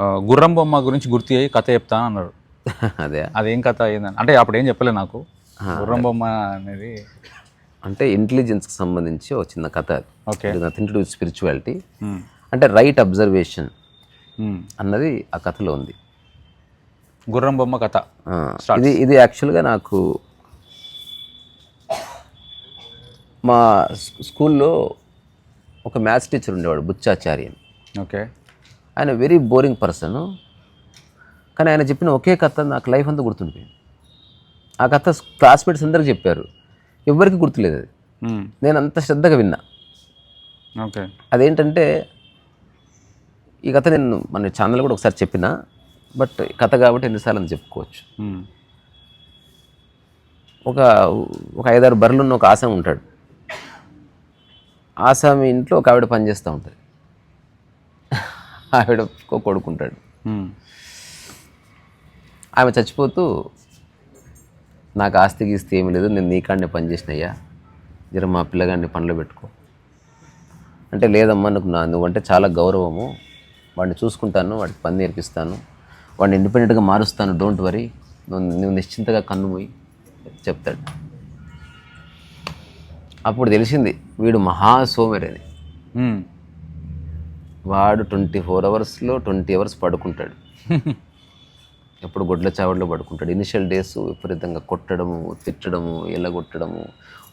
గుర్రం బొమ్మ గురించి గుర్తు చేయి కథ చెప్తాను అన్నాడు. అదే. అదేం కథ అయిందని అంటే అప్పుడు ఏం చెప్పలే నాకు. గుర్రం బొమ్మ అనేది అంటే ఇంటెలిజెన్స్కి సంబంధించి ఒక చిన్న కథ okay. Nothing to do spirituality. అంటే రైట్ అబ్జర్వేషన్. అన్నది ఆ కథలో ఉంది. గుర్రం బొమ్మ కథ. ఇది ఇది యాక్చువల్గా నాకు మా స్కూల్లో ఒక మ్యాథ్స్ టీచర్ ఉండేవాడు బుచ్చాచార్య. ఓకే. ఆయన వెరీ బోరింగ్ పర్సన్ కానీ ఆయన చెప్పిన ఒకే కథ నాకు లైఫ్ అంతా గుర్తుండిపోయింది. ఆ కథ క్లాస్మేట్స్ అందరికి చెప్పారు. ఎవ్వరికి గుర్తులేదు అది. మ్మ్. నేను అంత శ్రద్ధగా విన్నా. ఓకే. అదేంటంటే ఈ కథ నేను మన ఛానల్ కూడా ఒకసారి చెప్పిన బట్ కథ కాబట్టి ఎన్నిసార్లు అని చెప్పుకోవచ్చు. మ్మ్. ఒక ఒక ఐదారు బర్రెలు ఉన్న ఒక ఆసామి ఉంటాడు. ఆసామి ఇంట్లో ఒక ఆవిడ పనిచేస్తూ ఉంటుంది. ఆవిడ కొడుకుంటాడు. ఆమె చచ్చిపోతూ నాకు ఆస్తి గీస్తి ఏమీ లేదు నేను నీకాడనే పని చేసినయ్యా. జర మా పిల్లగాడిని పనిలో పెట్టుకో. అంటే లేదమ్మా నాకు నా నువ్వంటే చాలా గౌరవము. వాడిని చూసుకుంటాను వాడికి పని నేర్పిస్తాను. వాడిని ఇండిపెండెంట్గా మారుస్తాను డోంట్ వరీ. నువ్వు నువ్వు నిశ్చింతగా కన్ను పోయి చెప్తాడు. అప్పుడు తెలిసింది వీడు మహా సోమేరని. వాడు ట్వంటీ ఫోర్ అవర్స్లో ట్వంటీ అవర్స్ పడుకుంటాడు. ఎప్పుడు గొడ్ల చావడిలో పడుకుంటాడు. ఇనిషియల్ డేస్ విపరీతంగా కొట్టడము తిట్టడము ఎల్లగొట్టడము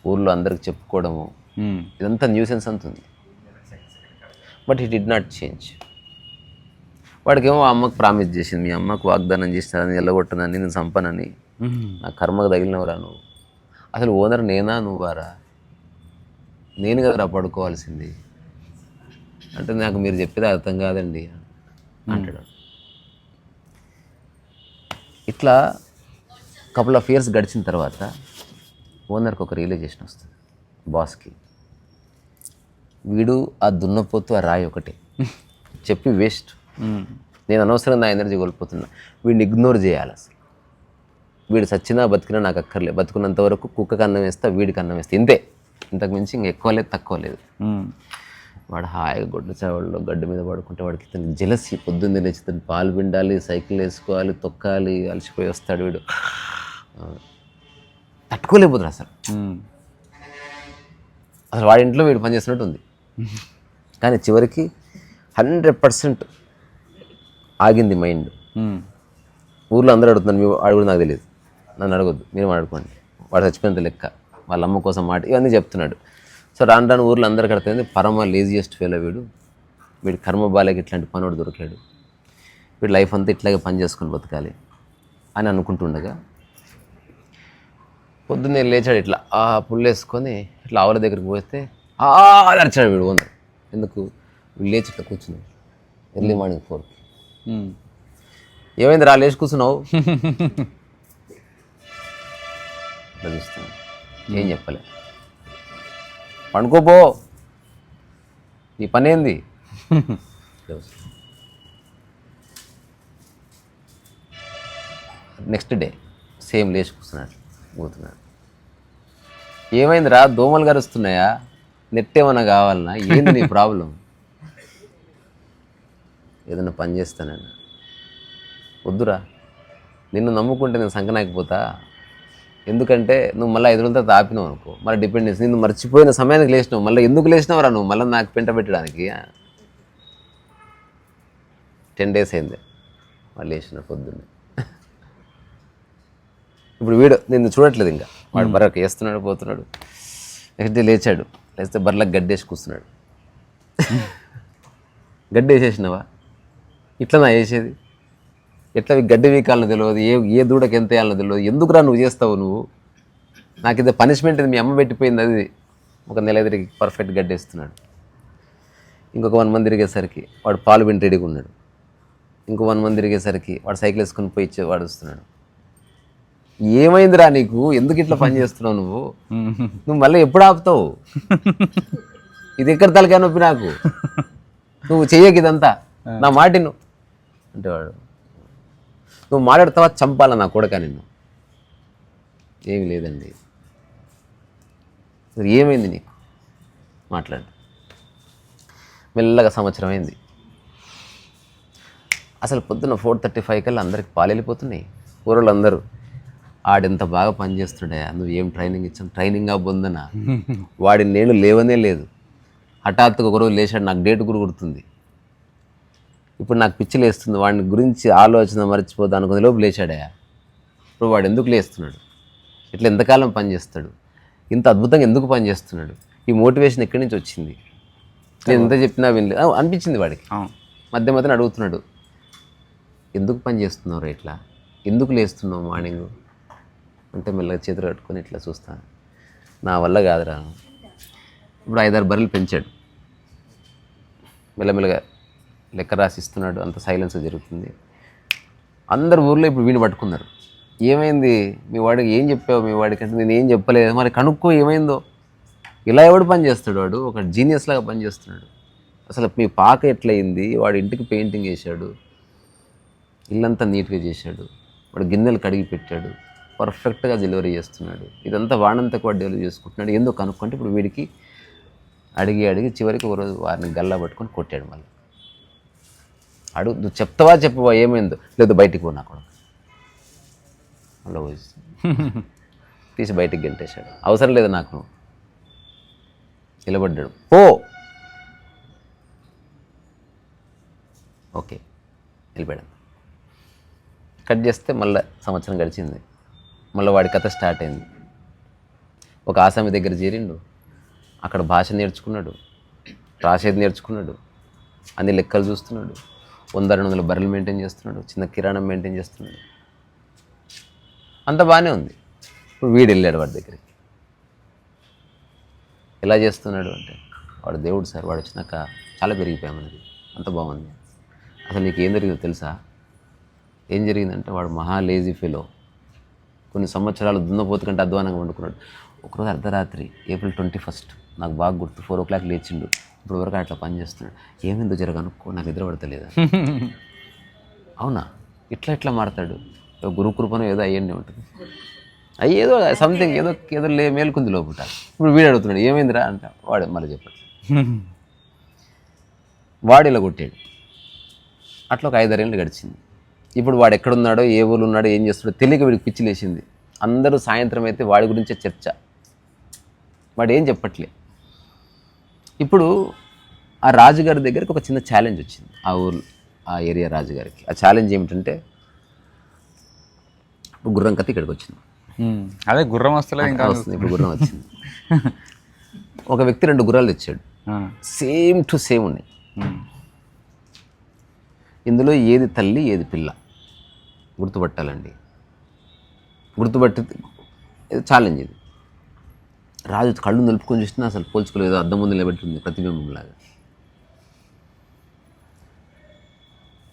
ఊర్లో అందరికి చెప్పుకోవడము. ఇదంతా nuisance అంతుంది but he did not change. వాడికేమో అమ్మకు ప్రామిస్ చేసింది. మీ అమ్మకు వాగ్దానం చేస్తానని ఎల్లగొట్టనని నేను చంపనని. మ్మ్. నా కర్మకు తగిలినవరా నువ్వు? అసలు ఓనర్ నేనా నువ్వారా? నేను కదరా పడుకోవాల్సింది. అంటే నాకు మీరు చెప్పేది అర్థం కాదండి. అంటాడు ఇట్లా కపుల్ ఆఫ్ ఇయర్స్ గడిచిన తర్వాత ఓనర్కి ఒక రియలైజేషన్ వస్తుంది బాస్కి వీడు ఆ దున్నపోతు ఆ రాయి ఒకటే. చెప్పి వేస్ట్. నేను అనవసరంగా నా ఎనర్జీ కోల్పోతున్నా. వీడిని ఇగ్నోర్ చేయాలి అసలు. వీడు చచ్చినా బతికినా నాకు అక్కర్లే బతుకున్నంత వరకు కుక్కకి అన్నం వేస్తా వీడికి అన్నం వేస్తా. ఇంతే. ఇంతకు మించి ఇంక ఎక్కువ లేదు తక్కువ లేదు. వాడు హాయిగా గొడ్డు చావల్లో గడ్డ మీద పడుకుంటే వాడికి ఇతను జలసి పొద్దున్నే లేచి ఇతను పాలు పిండాలి సైకిల్ వేసుకోవాలి తొక్కాలి అలసిపోయి వస్తాడు వీడు. ఆ, తట్టుకోలేకపోతున్నా అసలు. అసలు వాడి ఇంట్లో వీడు పని చేస్తున్నట్టు ఉంది. కానీ చివరికి హండ్రెడ్ పర్సెంట్ ఆగింది మైండ్. ఊర్లో అందరూ అడుగుతున్నారు మీ వాడు కూడా నాకు తెలియదు. నన్ను అడగొద్దు మీరు మాట్లాడుకోండి. వాడు చచ్చిపోయినంత లెక్క. వాళ్ళ అమ్మ కోసం మాట ఇవన్నీ చెప్తున్నాడు. సో రాను రాను ఊర్లో అందరికీ అడుగుతుంది పరమ లేజియెస్ట్ ఫెయిల్ వీడు. వీడి కర్మ బాలేకి ఇట్లాంటి పనోడు దొరికాడు. వీడు లైఫ్ అంతా ఇట్లాగే పని చేసుకొని బతకాలి అని అనుకుంటుండగా పొద్దున్నే లేచాడు ఇట్లా ఆ పుల్లు వేసుకొని ఇట్లా ఆవుల దగ్గరికి పోతే ఆ అరిచాడు వీడు ఓనర్. ఎందుకు? వీడు లేచి ఇట్లా కూర్చున్నాడు. ఎర్లీ మార్నింగ్ ఫోర్కి. ఏమైంది రా లేచి కూర్చున్నావు? చూస్తాను ఏం చెప్పలే. పండుకోపో. నీ పనేంది? నెక్స్ట్ డే సేమ్ లేచి కూర్చున్నాడు కూతున్నాడు ఏమైందిరా దోమలు గరుస్తున్నాయా? నెట్ ఏమైనా కావాలన్నా ఏంది నీ ప్రాబ్లం? ఏదైనా పని చేస్తానన్నా. వద్దురా నిన్ను నమ్ముకుంటే నేను సంకనాకపోతా ఎందుకంటే నువ్వు మళ్ళీ ఐదు రోజుల తర్వాత ఆపినావు అనుకో. మళ్ళీ డిపెండెన్స్ నిన్ను మర్చిపోయిన సమయానికి లేచినావు. మళ్ళీ ఎందుకు లేచినావురా నువ్వు? మళ్ళీ నాకు పెంట పెట్టడానికి? టెన్ డేస్ అయింది. మళ్ళీ లేచిన పొద్దున్నే. ఇప్పుడు వీడు నిన్ను చూడట్లేదు ఇంకా. వాడు బర్రకు వేస్తున్నాడు పోతున్నాడు. నెక్స్ట్ డే లేచాడు. లేస్తే బర్లకు గడ్డేసి కూర్చున్నాడు గడ్డి వేసేసినావా ఇట్లా నా వేసేది ఎట్లా గడ్డి వీకాలను తెలియదు? ఏ ఏ దూడకి ఎంత వేయాలనో తెలియదు? ఎందుకురా నువ్వు చేస్తావు నువ్వు? నాకు ఇది పనిష్మెంట్ మీ అమ్మ పెట్టిపోయింది అది. ఒక నెల ఎదురికి పర్ఫెక్ట్ గడ్డి వేస్తున్నాడు. ఇంకొక వన్ మంత్ తిరిగేసరికి వాడు పాలు వింటి రెడీగా ఉన్నాడు. ఇంకో వన్ మంత్ తిరిగేసరికి వాడు సైకిల్ వేసుకొని పోయి ఇచ్చే వాడు వస్తున్నాడు. ఏమైందిరా నీకు? ఎందుకు ఇట్లా పని చేస్తున్నావు నువ్వు. నువ్వు మళ్ళీ ఎప్పుడు ఆపుతావు? ఇది ఎక్కడ తలకాయ నొప్పి నాకు? నువ్వు చెయ్యకి ఇదంతా. నా మాటిను. అంటే వాడు నువ్వు మాట్లాడతావా చంపాలా నా కొడక నిన్ను? ఏమి లేదండి. ఏమైంది నీకు? మాట్లాడు. మెల్లగా సంవత్సరం అయింది. అసలు పొద్దున్న ఫోర్ థర్టీ ఫైవ్ కల్లా అందరికి పాలు వెళ్ళిపోతున్నాయి. అందరూ ఆడెంత బాగా పనిచేస్తుండే నువ్వు ఏం ట్రైనింగ్ ఇచ్చావు? ట్రైనింగ్ ఆ బొందన? వాడి నేను లేవనే లేదు. హఠాత్తుగా ఒకరోజు లేచాడు నాకు డేట్ కూడా గుర్తుంది ఇప్పుడు నాకు పిచ్చి లేస్తుంది వాడిని గురించి ఆలోచన మర్చిపోతా అనుకునే లోపు లేచాడే ఇప్పుడు వాడు ఎందుకు లేస్తున్నాడు? ఇట్లా ఎంతకాలం పనిచేస్తాడు ఇంత అద్భుతంగా ఎందుకు పనిచేస్తున్నాడు ఈ మోటివేషన్ ఎక్కడి నుంచి వచ్చింది? నేను ఎంత చెప్పినా వినలే. ఆ, అనిపించింది వాడికి. మధ్య మధ్యన అడుగుతున్నాడు ఎందుకు పని చేస్తున్నావు ఇట్లా? ఎందుకు లేస్తున్నావు మార్నింగ్? అంటే మెల్లగా చేతులు కట్టుకొని ఇట్లా చూస్తాను నా వల్ల కాదురా. ఇప్పుడు ఐదారు బర్రెలు పెంచాడు. మెల్లమెల్లగా లెక్క రాసిస్తున్నాడు అంత సైలెన్స్ జరుగుతుంది. అందరు ఊర్లో ఇప్పుడు వీడిని పట్టుకున్నారు. ఏమైంది? మీ వాడికి ఏం చెప్పావు? మీ వాడికి అంటే నేను ఏం చెప్పలేదు. మరి కనుక్కో ఏమైందో? ఇలా ఎవడు పని చేస్తాడు వాడు? ఒక జీనియస్ లాగా పనిచేస్తున్నాడు అసలు మీ పాక ఎట్లయింది? వాడు ఇంటికి పెయింటింగ్ వేశాడు ఇల్లంతా నీట్గా చేశాడు. వాడు గిన్నెలు కడిగి పెట్టాడు. పర్ఫెక్ట్గా డెలివరీ చేస్తున్నాడు. ఇదంతా వాడంతా కూడా డెలివరీ చేసుకుంటున్నాడు. ఎందుకు కనుక్కుంటే ఇప్పుడు వీడికి అడిగి అడిగి చివరికి ఒకరోజు వారిని గల్లా పట్టుకొని కొట్టాడు మళ్ళీ. అడుగు నువ్వు చెప్తావా చెప్పవా ఏమైందో? లేదు బయటికి పో నా కొడుకు. మళ్ళీ పోయి తీసి బయటికి గెంటేశాడు. అవసరం లేదు నాకు నిలబడ్డాడు. పో! ఓకే వెళ్ళిపోయాడు కట్ చేస్తే మళ్ళీ సంవత్సరం గడిచింది. మళ్ళీ వాడి కథ స్టార్ట్ అయింది. ఒక ఆసామి దగ్గర చేరిండు. అక్కడ భాష నేర్చుకున్నాడు. రాసేది నేర్చుకున్నాడు. అన్ని లెక్కలు చూస్తున్నాడు. వంద రెండు వందల బర్రెలు మెయింటైన్ చేస్తున్నాడు చిన్న కిరాణం మెయింటైన్ చేస్తున్నాడు. అంత బాగానే ఉంది. ఇప్పుడు వీడు వెళ్ళాడు వాడి దగ్గరికి. ఎలా చేస్తున్నాడు అంటే వాడు దేవుడు సార్ వాడు వచ్చినాక చాలా పెరిగిపోయామన్నది అంత బాగుంది. అసలు నీకు ఏం జరిగిందో తెలుసా? ఏం జరిగిందంటే వాడు మహా లేజీ ఫెలో కొన్ని సంవత్సరాలు దున్నపోతు కంటే అధ్వానంగా వండుకున్నాడు. ఒకరోజు అర్ధరాత్రి ఏప్రిల్ ట్వంటీ ఫస్ట్ నాకు బాగా గుర్తు ఫోర్ ఓ క్లాక్ లేచిండు. ఇప్పుడు వరకు అట్లా పని చేస్తున్నాడు. ఏమైందో జరగ అనుకో నాకు నిద్ర పడతలేదా? అవునా? ఇట్లా ఇట్లా మాడతాడు ఏదో గురు కృపను ఏదో అయ్యండి ఉంటుంది. అయ్యి ఏదో సంథింగ్ ఏదో ఏదో లే మేలుకుంది లోపల ఇప్పుడు వీడు అడుగుతున్నాడు ఏమైందిరా? అంట వాడు మళ్ళీ చెప్పాడు. వాడు ఇలా కొట్టాడు. అట్లా ఒక ఐదారేళ్ళు గడిచింది. ఇప్పుడు వాడు ఎక్కడున్నాడో ఏ ఊళ్ళు ఉన్నాడో ఏం చేస్తాడో తెలియక వీడికి పిచ్చి లేచింది. అందరూ సాయంత్రం అయితే వాడి గురించే చర్చ. వాడు ఏం చెప్పట్లే. ఇప్పుడు ఆ రాజుగారి దగ్గరికి ఒక చిన్న ఛాలెంజ్ వచ్చింది. ఆ ఊరు ఆ ఏరియా రాజుగారికి. ఆ ఛాలెంజ్ ఏమిటంటే ఇప్పుడు గుర్రం కత్తి ఇక్కడికి వచ్చింది. అదే గుర్రం వస్తలేదు ఇంకా. వస్తుంది ఇప్పుడు గుర్రం వచ్చింది. ఒక వ్యక్తి రెండు గుర్రాలు తెచ్చాడు. సేమ్ టు సేమ్ ఉన్నాయి. ఇందులో ఏది తల్లి ఏది పిల్ల? గుర్తుపట్టాలండి. గుర్తుపట్టి ఛాలెంజ్ ఇది. రాజు కళ్ళు నిలుపుకొని చూసినా అసలు పోల్చుకోలేదు అద్దం ముందు నిలబెట్టింది ప్రతిబింబంలాగా.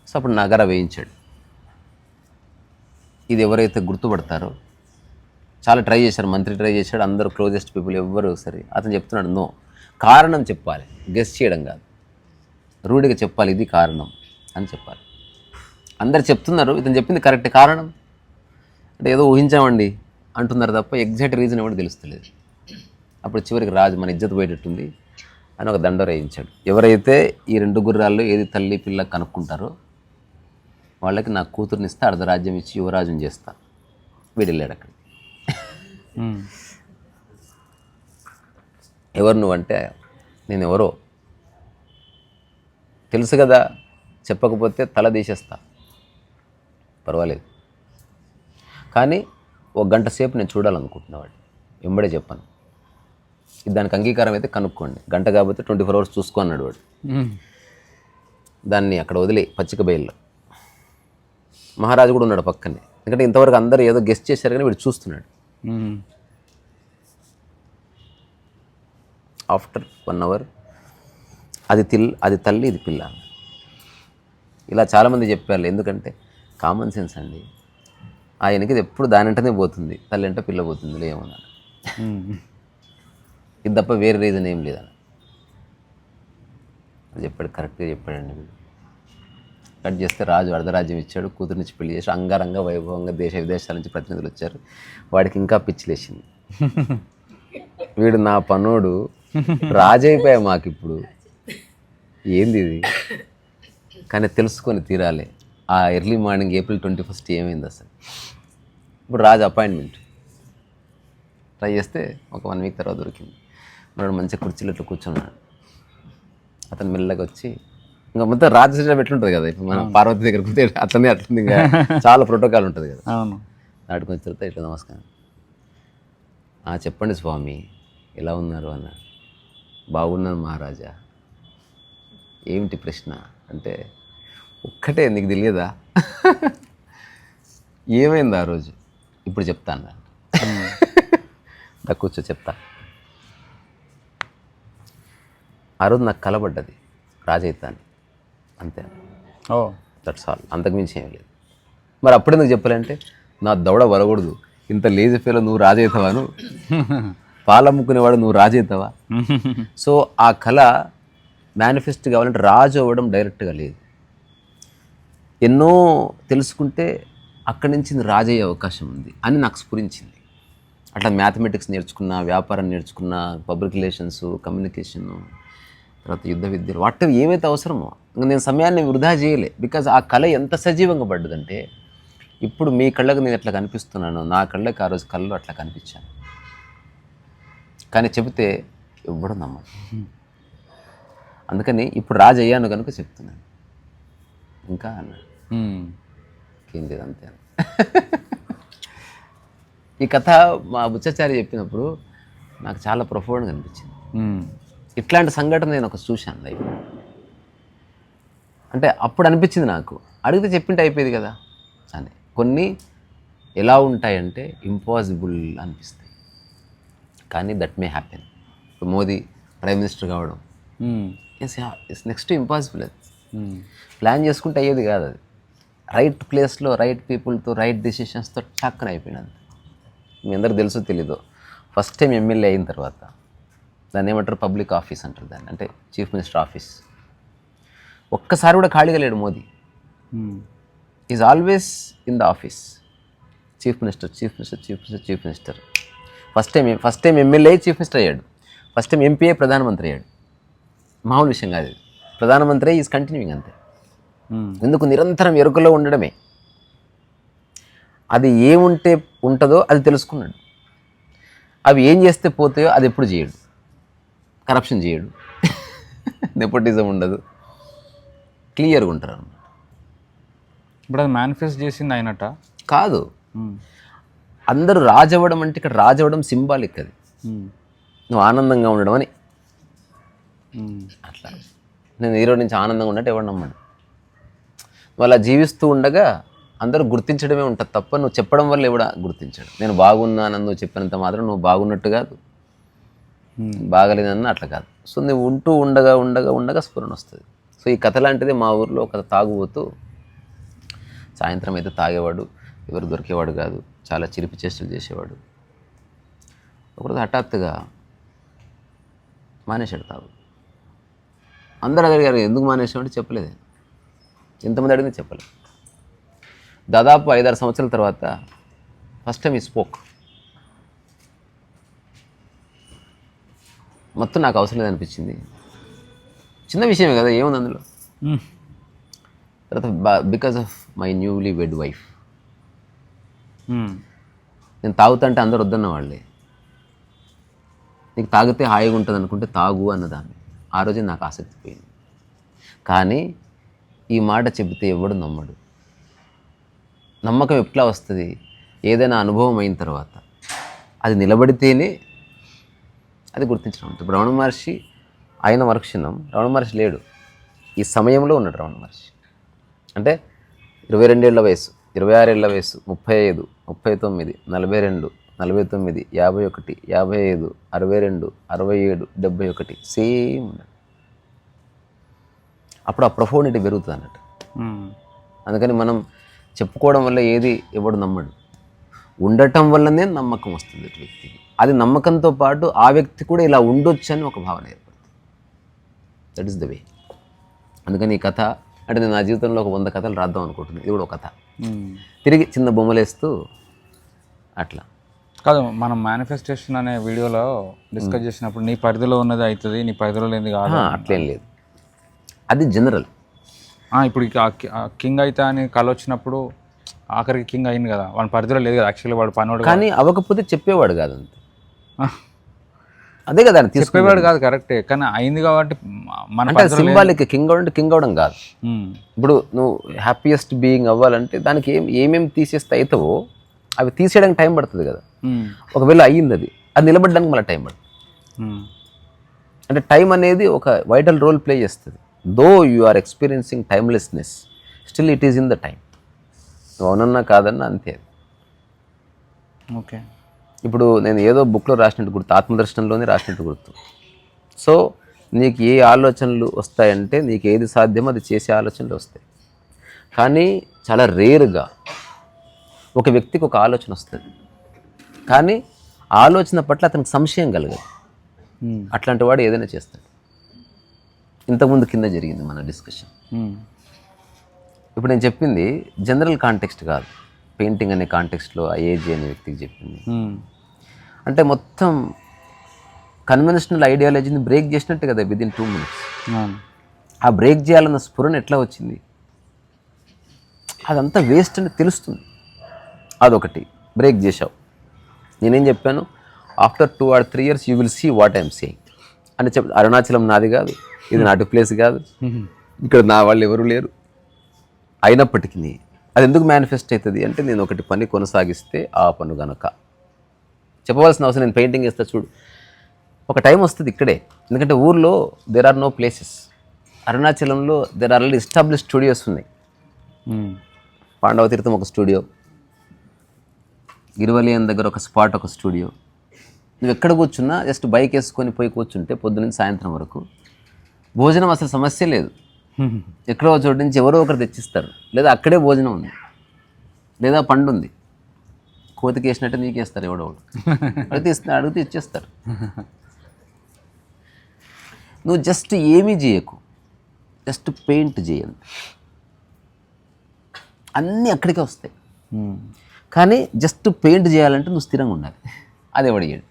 సో అప్పుడు నగర వేయించాడు. ఇది ఎవరైతే గుర్తుపడతారో చాలా ట్రై చేశారు మంత్రి ట్రై చేశాడు అందరూ క్లోజెస్ట్ పీపుల్ ఎవ్వరు సరే అతను చెప్తున్నాడు నో కారణం చెప్పాలి గెస్ట్ చేయడం కాదు. రూఢిగా చెప్పాలి ఇది కారణం అని చెప్పాలి. అందరు చెప్తున్నారు ఇతను చెప్పింది కరెక్ట్ కారణం. అంటే ఏదో ఊహించామండి అంటున్నారు తప్ప ఎగ్జాక్ట్ రీజన్ ఎవరు తెలుస్తలేదు. అప్పుడు చివరికి రాజు మన ఇజ్జత్ పోయేటట్టుంది అని ఒక దండ వేయించాడు ఎవరైతే ఈ రెండు గుర్రాల్లో ఏది తల్లి పిల్ల కనుక్కుంటారో వాళ్ళకి నా కూతుర్ని ఇస్తే అర్ధరాజ్యం ఇచ్చి యువరాజుని చేస్తా. వీడు వెళ్ళాడు అక్కడికి. ఉమ్. ఎవరు నువ్వంటే నేను ఎవరో. తెలుసు కదా చెప్పకపోతే తల తీసేస్తా. పర్వాలేదు. కానీ ఒక గంట సేపు నేను చూడాలనుకుంటున్నవాడు వెంబడే చెప్పాను. దానికి అంగీకారం అయితే కనుక్కోండి. గంట కాబట్టి ట్వంటీ ఫోర్ అవర్స్ చూసుకో అన్నాడు వాడు. దాన్ని అక్కడ వదిలే పచ్చిక బయల్లో. మహారాజు కూడా ఉన్నాడు పక్కనే. ఎందుకంటే ఇంతవరకు అందరూ ఏదో గెస్ట్ చేశారు కానీ వీడు చూస్తున్నాడు. ఆఫ్టర్ వన్ అవర్ అది తిల్ అది తల్లి ఇది పిల్ల. ఇలా చాలామంది చెప్పారు ఎందుకంటే కామన్ సెన్స్ అండి. ఆయనకి ఇది ఎప్పుడు దానంటనే పోతుంది తల్లి అంటే పిల్ల పోతుంది ఏమన్నా ఉమ్. ఇది తప్ప వేరే రీజన్ ఏం లేదని అది చెప్పాడు కరెక్ట్గా చెప్పాడండి వీడు. కట్ చేస్తే రాజు అర్ధరాజ్యం ఇచ్చాడు కూతురు నుంచి పెళ్ళి చేసి అంగరంగ వైభవంగా దేశ విదేశాల నుంచి ప్రతినిధులు వచ్చారు. వాడికి ఇంకా పిచ్చిలేసింది. వీడు నా పనోడు రాజు అయిపోయా మాకు ఇప్పుడు ఏంది ఇది? కానీ తెలుసుకొని తీరాలి. ఆ early morning April twenty first ఏమైంది అసలు? ఇప్పుడు రాజు అపాయింట్మెంట్ ట్రై చేస్తే ఒక వన్ వీక్ తర్వాత దొరికింది. మనోడు మంచిగా కుర్చీలో ఇట్లా కూర్చున్నాడు. అతను మెల్లగా వచ్చి ఇంకా మొత్తం రాజశేషం ఎట్లుంటుంది కదా ఇప్పుడు మనం పార్వతి దగ్గర కూర్చో అట్లనే అట్లుంది ఇంకా. చాలా ప్రోటోకాల్ ఉంటుంది కదా. అవును. నాటుకొని వచ్చిన తర్వాత ఇట్లా నమస్కారం. "ఆ, చెప్పండి స్వామి ఎలా ఉన్నారు? అన్నాడు బాగున్నాను మహారాజా. ఏమిటి ప్రశ్న? అంటే ఒక్కటే నీకు తెలియదా? ఏమైంది ఆ రోజు? ఇప్పుడు చెప్తాను. రా." దా కూర్చో చెప్తా. ఆ రోజు నాకు కలబడ్డది రాజైతాన్ని అంతే. ఓ. దట్స్ ఆల్ అంతకుమించి ఏం లేదు. మరి అప్పుడు ఎందుకు చెప్పాలంటే నా దవడ వరకూడదు ఇంత లేజీ ఫీలో నువ్వు రాజవుతావాను పాలమ్ముకునేవాడు నువ్వు రాజవుతావా సో ఆ కళ మేనిఫెస్ట్ కావాలంటే రాజు అవ్వడం డైరెక్ట్గా లేదు. ఎన్నో తెలుసుకుంటే అక్కడి నుంచి నువ్వు రాజు అయ్యే అవకాశం ఉంది అని నాకు స్ఫురించింది. అట్లా మ్యాథమెటిక్స్ నేర్చుకున్నా వ్యాపారం నేర్చుకున్నా పబ్లిక్ రిలేషన్స్ కమ్యూనికేషన్ తర్వాత యుద్ధ విద్యలు. వాటి ఏవైతే అవసరమో ఇంకా నేను సమయాన్ని వృధా చేయలే. బికాజ్ ఆ కళ ఎంత సజీవంగా పడ్డదంటే ఇప్పుడు మీ కళ్ళకు నేను ఎట్లా కనిపిస్తున్నాను నా కళ్ళకి ఆ రోజు కళ్ళు అట్లా కనిపించాను కానీ చెబితే ఎవ్వడం నమ్మదు అందుకని ఇప్పుడు రాజు అయ్యాను కనుక చెప్తున్నాను. ఇంకా అన్నాడు మ్మ్. ఏం లేదు అంతే. ఈ కథ మా బుచ్చాచారి చెప్పినప్పుడు నాకు చాలా ప్రొఫౌండ్గా అనిపించింది. ఇట్లాంటి సంఘటన నేను ఒక చూశాను లైఫ్ అంటే అప్పుడు అనిపించింది నాకు. అడిగితే చెప్పింటే అయిపోయేది కదా. అని. కొన్ని ఎలా ఉంటాయంటే ఇంపాసిబుల్ అనిపిస్తాయి. కానీ దట్ మే హ్యాపెన్ ఇప్పుడు మోదీ ప్రైమ్ మినిస్టర్ కావడం. ఇట్స్ నెక్స్ట్ ఇంపాసిబుల్ అది. ప్లాన్ చేసుకుంటే అయ్యేది కాదు అది. రైట్ ప్లేస్లో రైట్ పీపుల్తో రైట్ డెసిషన్స్తో టక్కన అయిపోయినది మీ అందరికి తెలుసో తెలీదు. ఫస్ట్ టైం ఎమ్మెల్యే అయిన తర్వాత. దాన్ని ఏమంటారు? పబ్లిక్ ఆఫీస్ అంటారు దాన్ని. అంటే చీఫ్ మినిస్టర్ ఆఫీస్ ఒక్కసారి కూడా ఖాళీగా లేడు Modi. Is always in the office chief minister chief minister chief minister chief minister first time first time MLA chief minister అయ్యాడు. ఫస్ట్ టైం ఎంపీఏ ప్రధానమంత్రి అయ్యాడు. మామూలు విషయం కాదు ప్రధానమంత్రి ఈజ్ కంటిన్యూయింగ్ అంతే. మ్మ్. ఎందుకు? నిరంతరం ఎరుకలో ఉండడమే. అది ఏముంటే ఉంటుందో అది తెలుసుకున్నాడు. అవి ఏం చేస్తే పోతాయో అది ఎప్పుడు చేయడు. కరప్షన్ చేయడు. నెపోటిజం ఉండదు. క్లియర్గా ఉంటారు అన్నమాట. ఇప్పుడు అది మేనిఫెస్ట్ చేసింది అయినట్ట? కాదు. అందరూ రాజవ్వడం అంటే ఇక్కడ రాజవ్వడం సింబాలిక్ అది. నువ్వు ఆనందంగా ఉండడం అని. అట్లా. నేను ఈరోజు నుంచి ఆనందంగా ఉన్నట్టు ఎవరు నమ్మడు. నువ్వు అలా జీవిస్తూ ఉండగా అందరూ గుర్తించడమే ఉంటుంది తప్ప నువ్వు చెప్పడం వల్ల ఎవడ గుర్తించడు. నేను బాగున్నానని నువ్వు చెప్పినంత మాత్రం నువ్వు బాగున్నట్టు కాదు. బాగలేదన్న అట్లా కాదు. సో నువ్వు ఉంటూ ఉండగా ఉండగా ఉండగా స్ఫురణ వస్తుంది. సో ఈ కథ లాంటిది మా ఊర్లో ఒక తాగుబోతూ సాయంత్రం అయితే తాగేవాడు ఎవరు దొరికేవాడు కాదు చాలా చిలిపి చేష్టలు చేసేవాడు. ఒకరోజు హఠాత్తుగా మానేశాడు తాగు. అందరూ అడిగారు ఎందుకు మానేసామంటే చెప్పలేదు. ఎంతమంది అడిగింది చెప్పలేదు. దాదాపు ఐదారు సంవత్సరాల తర్వాత ఫస్ట్ టైం ఈ స్పోక్. మొత్తం నాకు అవసరం లేదనిపించింది. చిన్న విషయమే కదా ఏముంది అందులో. తర్వాత because of my newly wed wife. నేను తాగుతుంటే అందరు వద్దన్న వాళ్ళే. నీకు తాగితే హాయిగా ఉంటుంది అనుకుంటే తాగు అన్నదాన్ని. ఆ రోజే నాకు ఆసక్తి పోయింది. కానీ ఈ మాట చెబితే ఎవడు నమ్మడు. నమ్మకం ఎట్లా వస్తుంది? ఏదైనా అనుభవం అయిన తర్వాత. అది నిలబడితేనే అది గుర్తించడం ఇప్పుడు రమణ మహర్షి ఆయన మరుక్షణం రమణ మహర్షి లేడు. ఈ సమయంలో ఉన్నాడు రమణ మహర్షి. అంటే ఇరవై రెండేళ్ళ వయసు ఇరవై ఆరేళ్ళ వయసు ముప్పై ఐదు ముప్పై తొమ్మిది నలభై రెండు నలభై తొమ్మిది యాభై ఒకటి యాభై ఐదు అరవై రెండు అరవై ఏడు డెబ్బై ఒకటి సేమ్ ఉన్నాడు. అప్పుడు ఆ ప్రొఫోనిటీ పెరుగుతుంది అన్నట్టు. అందుకని మనం చెప్పుకోవడం వల్ల ఏది ఎవడు నమ్మడు. ఉండటం వల్లనే నమ్మకం వస్తుంది వ్యక్తికి. అది నమ్మకంతో పాటు ఆ వ్యక్తి కూడా ఇలా ఉండొచ్చు అని ఒక భావన ఏర్పడుతుంది. దట్ ఈస్ ద వే అందుకని ఈ కథ అంటే నేను నా జీవితంలో ఒక వంద కథలు రాద్దాం అనుకుంటున్నాను ఇది కూడా ఒక కథ. తిరిగి చిన్న బొమ్మలేస్తూ అట్లా. కాదు మనం మేనిఫెస్టేషన్ అనే వీడియోలో డిస్కస్ చేసినప్పుడు నీ పరిధిలో ఉన్నది అవుతుంది నీ పరిధిలో లేనిది కాదు అట్లేం లేదు. అది జనరల్ ఇప్పుడు కింగ్ అయితే అని కళ వచ్చినప్పుడు ఆఖరికి కింగ్ అయింది కదా. వాడి పరిధిలో లేదు కదా. యాక్చువల్లీ వాడు పనివాడు కానీ అవ్వకపోతే చెప్పేవాడు కాదు అంతే. అదే కదా ఆయన తీసుకు చెప్పేవాడు కాదు కరెక్టే కానీ అయింది కాబట్టి మన అంటే సింబాలిక్ కింగ్ అవడం కింగ్ అవడం కాదు. ఇప్పుడు నువ్వు హ్యాపీయెస్ట్ బీయింగ్ అవ్వాలంటే దానికి ఏం ఏమేమి తీసేస్తే అవుతావో అవి తీసేయడానికి టైం పడుతుంది కదా. ఒకవేళ అయ్యింది అది అది నిలబడడానికి మళ్ళీ టైం పడుతుంది. అంటే టైం అనేది ఒక వైటల్ రోల్ ప్లే చేస్తుంది. Though you are experiencing timelessness still it is in the time నువ్వు అవునన్నా కాదన్నా అంతే. ఓకే. ఇప్పుడు నేను ఏదో బుక్లో రాసినట్టు గుర్తు ఆత్మదర్శనంలోనే రాసినట్టు గుర్తు. సో నీకు ఏ ఆలోచనలు వస్తాయంటే నీకు ఏది సాధ్యమో అది చేసే ఆలోచనలు వస్తాయి. కానీ చాలా రేరుగా ఒక వ్యక్తికి ఒక ఆలోచన వస్తుంది. కానీ ఆలోచన పట్ల అతనికి సంశయం కలగదు. అట్లాంటి వాడు ఏదైనా చేస్తాడు. ఇంతకుముందు కింద జరిగింది మన డిస్కషన్. ఇప్పుడు నేను చెప్పింది జనరల్ కాంటెక్స్ట్ కాదు. పెయింటింగ్ అనే కాంటెక్స్ట్లో ఐఏజీ అనే వ్యక్తికి చెప్పింది. ఉమ్, అంటే మొత్తం కన్వెన్షనల్ ఐడియాలజీని బ్రేక్ చేసినట్టు కదా విదిన్ టూ మినిట్స్. ఆ బ్రేక్ చేయాలన్న స్ఫురణ ఎట్లా వచ్చింది? అదంతా వేస్ట్ అని తెలుస్తుంది. అదొకటి. బ్రేక్ చేశావు. నేనేం చెప్పాను? After two or three years you will see what I'm saying అని చెప్ అరుణాచలం నాది కాదు. ఇది నాటి ప్లేస్ కాదు. ఉమ్, ఇక్కడ నా వాళ్ళు ఎవరు లేరు. అయినప్పటికీ అది ఎందుకు మేనిఫెస్ట్ అవుతుంది అంటే నేను ఒకటి పని కొనసాగిస్తే ఆ పను గనక. చెప్పవలసిన అవసరం నేను పెయింటింగ్ వేస్తా చూడు. ఒక టైం వస్తుంది ఇక్కడే. ఎందుకంటే ఊర్లో దేర్ ఆర్ నో ప్లేసెస్ అరుణాచలంలో there are already establish studios ఉన్నాయి. ఉమ్, పాండవ తీర్థం ఒక స్టూడియో ఇరువలియన్ దగ్గర ఒక స్పాట్ ఒక స్టూడియో నువ్వు ఎక్కడ కూర్చున్నా జస్ట్ బైక్ వేసుకొని పోయి కూర్చుంటే పొద్దునుంచి సాయంత్రం వరకు భోజనం అసలు సమస్య లేదు. ఎక్కడో ఒక చోటు నుంచి ఎవరో ఒకరు తెచ్చిస్తారు. లేదా అక్కడే భోజనం ఉంది. లేదా పండు ఉంది. కోతికి వేసినట్టు నీకేస్తారు ఎవడో అడిగితే అడిగితే ఇచ్చేస్తారు. నువ్వు జస్ట్ ఏమీ చేయకు. జస్ట్ పెయింట్ చేయండి. అన్నీ అక్కడికే వస్తాయి. కానీ జస్ట్ పెయింట్ చేయాలంటే నువ్వు స్థిరంగా ఉండాలి. అది ఎవడయ్యాడు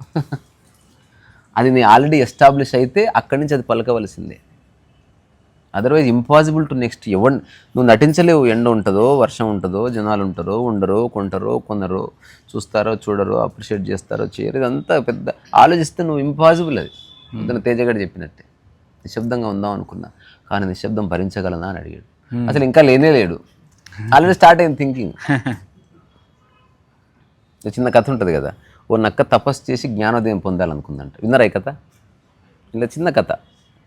అది నీ ఆల్రెడీ ఎస్టాబ్లిష్ అయితే అక్కడి నుంచి అది పలకవలసిందే. అదర్వైజ్ ఇంపాసిబుల్ టు నెక్స్ట్ ఎవరి నువ్వు నటించలేవు. ఎండ ఉంటుందో వర్షం ఉంటుందో జనాలు ఉంటారో ఉండరో కొంటారో కొనరో చూస్తారో చూడరో అప్రిషియేట్ చేస్తారో చేయరు. ఇదంతా పెద్ద ఆలోచిస్తే నువ్వు ఇంపాసిబుల్ అది. అతను తేజగాడు చెప్పినట్టే. నిశ్శబ్దంగా ఉందాం అనుకున్నా కానీ నిశ్శబ్దం భరించగలనా అని అడిగాడు. అసలు ఇంకా లేనే లేడు. ఆల్రెడీ స్టార్ట్ అయింది థింకింగ్ చిన్న కథ ఉంటుంది కదా. ఓ నక్క తపస్సు చేసి జ్ఞానోదయం పొందాలనుకుందంట. విన్నారా ఈ కథ? ఇలా చిన్న కథ.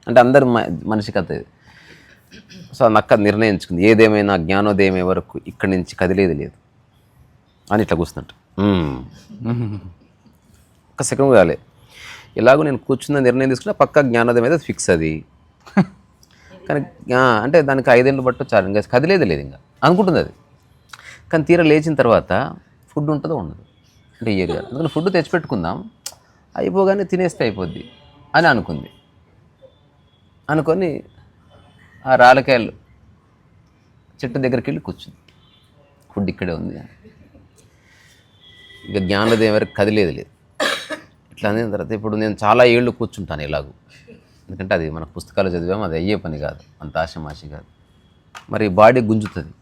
అంటే అందరు మ- మనిషి కథ ఇది. సో ఆ నక్క నిర్ణయించుకుంది. ఏదేమైనా జ్ఞానోదయం వరకు ఇక్కడి నుంచి కదిలేదు లేదు. అని ఇట్లా కూర్చున్నట్టు. "మ్మ్." ఒక్క సెకండ్ కాలే ఎలాగో నేను కూర్చున్న నిర్ణయం తీసుకున్నా పక్కా జ్ఞానోదయం అయితే ఫిక్స్ అది. కానీ అంటే దానికి ఐదేళ్ళు బట్టు చాలు. ఇంకా కదిలేదు లేదు ఇంకా. అనుకుంటుంది అది. కానీ తీర లేచిన తర్వాత ఫుడ్ ఉంటుందో ఉండదు. అంటే ఇయర్ అందుకని ఫుడ్ తెచ్చిపెట్టుకుందాం. అయిపోగానే తినేస్తే అయిపోద్ది. అని అనుకుంది. అనుకొని ఆ రాళ్ళకాయలు చెట్టు దగ్గరికి వెళ్ళి కూర్చుంది. ఫుడ్ ఇక్కడే ఉంది. ఇక జ్ఞానోదయం వరకు కదిలేదు లేదు. ఇట్లా అందిన తర్వాత ఇప్పుడు నేను చాలా ఏళ్ళు కూర్చుంటాను ఇలాగూ ఎందుకంటే అది మన పుస్తకాలు చదివాము అది అయ్యే పని కాదు. అంత ఆశమాషి కాదు. మరి బాడీ గుంజుతుంది.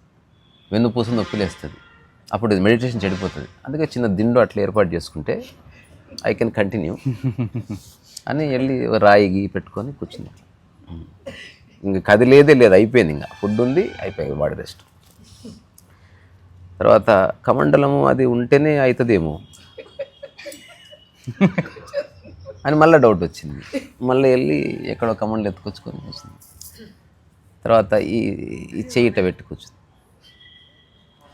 వెన్నుపూస నొప్పిలేస్తుంది. అప్పుడు ఇది మెడిటేషన్ చెడిపోతుంది. అందుకే చిన్న దిండు అట్లా ఏర్పాటు చేసుకుంటే ఐ కెన్ కంటిన్యూ అని వెళ్ళి రాయి గీ పెట్టుకొని కూర్చుంది ఇంకా కదిలేదే లేదు అయిపోయింది ఇంకా. ఫుడ్ ఉంది అయిపోయింది వాడి రెస్ట్. తర్వాత కమండలము అది ఉంటేనే అవుతుందేమో అని మళ్ళీ డౌట్ వచ్చింది. మళ్ళీ వెళ్ళి ఎక్కడో కమండలు ఎత్తుకొచ్చుకొని వచ్చింది తర్వాత ఈ ఈ చెయ్యి పెట్టుకొచ్చింది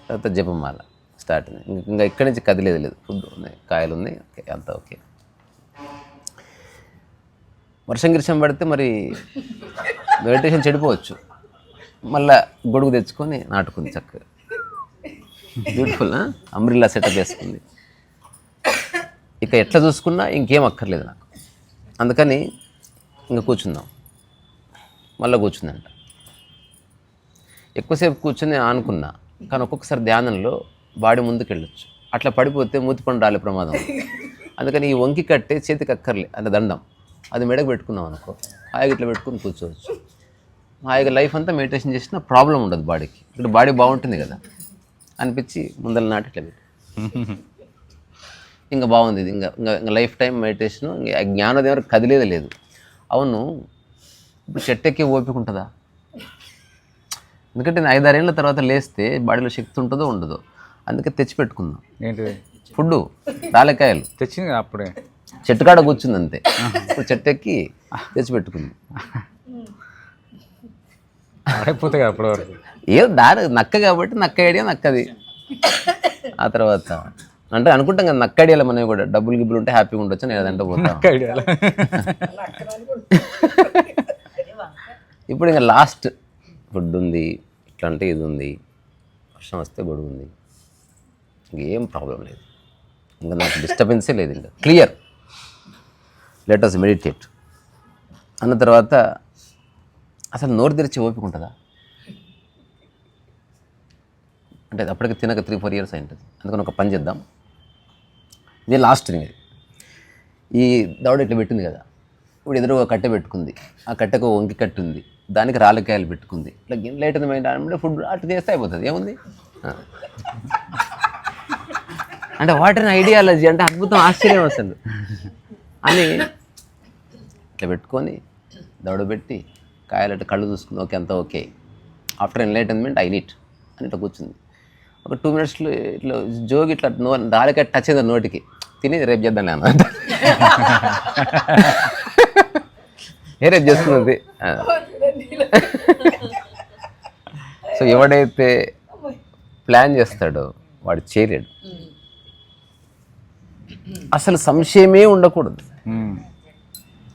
తర్వాత జపమాల స్టార్ట్ అయింది. ఇంకా ఇక్కడి నుంచి కదిలేదు లేదు. ఫుడ్ ఉన్నాయి కాయలు ఉన్నాయి ఓకే అంతా ఓకే. వర్షం గిరిషం పడితే మరి వెజిటేషన్ చెడిపోవచ్చు. మళ్ళా గొడుగు తెచ్చుకొని నాటుకుంది చక్కగా. బ్యూటిఫుల్ అంబ్రిల్లా సెటప్ వేసుకుంది ఇక ఎట్లా చూసుకున్నా ఇంకేం అక్కర్లేదు నాకు. అందుకని ఇంకా కూర్చుందాం. మళ్ళీ కూర్చుందంట. ఎక్కువసేపు కూర్చొని అనుకున్నా కానీ ఒక్కొక్కసారి ధ్యానంలో బాడీ ముందుకెళ్ళొచ్చు. అట్లా పడిపోతే మూతి పండు రాలే ప్రమాదం. అందుకని ఈ వంకి కట్టే చేతికి అక్కర్లే అంటే దండం. అది మెడకు పెట్టుకున్నాం అనుకో. హాయిగా ఇట్లా పెట్టుకుని కూర్చోవచ్చు. హాయిగా లైఫ్ అంతా మెడిటేషన్ చేసినా ప్రాబ్లం ఉండదు బాడీకి. ఇక్కడ బాడీ బాగుంటుంది కదా. అనిపించి ముందర నాటి ఇట్లా పెట్టి. ఇంకా బాగుంది ఇది. ఇంకా ఇంకా ఇంకా లైఫ్ టైం మెడిటేషన్ ఇంకా జ్ఞానోదయం వరకు కదిలేదే లేదు. అవును. ఇప్పుడు చెట్టు ఎక్కి ఓపిక ఉంటుందా? ఎందుకంటే నేను ఐదారేళ్ళ తర్వాత లేస్తే బాడీలో శక్తి ఉంటుందో ఉండదో. అందుకే తెచ్చిపెట్టుకుందాం ఏంటిది? ఫుడ్ రాలకాయలు తెచ్చింది అప్పుడే. చెట్టు కాడ కూర్చుంది అంతే ఇప్పుడు చెట్టు ఎక్కి తెచ్చిపెట్టుకుంది అయిపోతాయి కదా అప్పటి వరకు ఏదో దారి నక్క కాబట్టి నక్క ఐడియా నక్కది. ఆ తర్వాత అంటే అనుకుంటాం కదా నక్క ఐడియాలో మనవి కూడా డబ్బులు గిబ్బులు ఉంటే హ్యాపీగా ఉండొచ్చు నేను అదంటే పోతాం. ఐడియాలో. ఇప్పుడు ఇంకా లాస్ట్ ఫుడ్ ఉంది ఇట్లా అంటే ఇది ఉంది వర్షం వస్తే గొడుగు ఉంది. ఇంకేం ప్రాబ్లం లేదు. ఇంకా నాకు డిస్టర్బెన్సే లేదు ఇంకా. క్లియర్ లెట్ అస్ మెడిటేట్ అన్న తర్వాత అసలు నోరు తెరిచి ఓపిక ఉంటుందా? అంటే అప్పటికి తినక త్రీ ఫోర్ ఇయర్స్ అయింటుంది. అందుకని ఒక పని చేద్దాం. ఇది లాస్ట్ థింగ్ ఇది. ఈ దవడ ఇట్లా పెట్టింది కదా. ఇప్పుడు ఎదురు ఒక కట్టె పెట్టుకుంది. ఆ కట్టెకు వంకి కట్టు ఉంది. దానికి రాళ్ళకాయలు పెట్టుకుంది. ఇట్లా లైట్ మైండ్ అంటే ఫుడ్ అటు చేస్తే అయిపోతుంది. ఏముంది? అంటే వాటర్ ఐడియాలజీ అంటే అద్భుతం. ఆశ్చర్యం అసలు. అని ఇట్లా పెట్టుకొని పెట్టి కాయలట్టు కళ్ళు చూసుకుని ఓకే అంతా okay. After enlightenment I neat అని ఇట్లా కూర్చుంది. ఒక టూ మినిట్స్లో ఇట్లా జోగి ఇట్లా నో దారికాయ టచ్ అయింది నోటికి. తిని రేపు చేద్దాం అన్న. ఏ రేపు చేస్తున్నది? ఆ. సో ఎవడైతే ప్లాన్ చేస్తాడో వాడు చేయలేడు. అసలు సంశయమే ఉండకూడదు.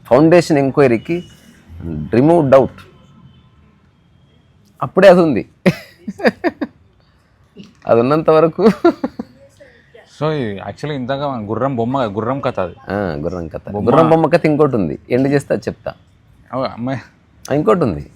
ఫౌండేషన్ ఎంక్వైరీకి రిమూవ్ డౌట్ అప్పుడే అది ఉంది. అది ఉన్నంత వరకు. సో యాక్చువల్లీ ఇంతగా గుర్రం బొమ్మ గుర్రం కథ అది. గుర్రం కథ. గుర్రం బొమ్మ కథ ఇంకోటి ఉంది. ఎండ్ చేస్తే చెప్తా. ఇంకోటి ఉంది.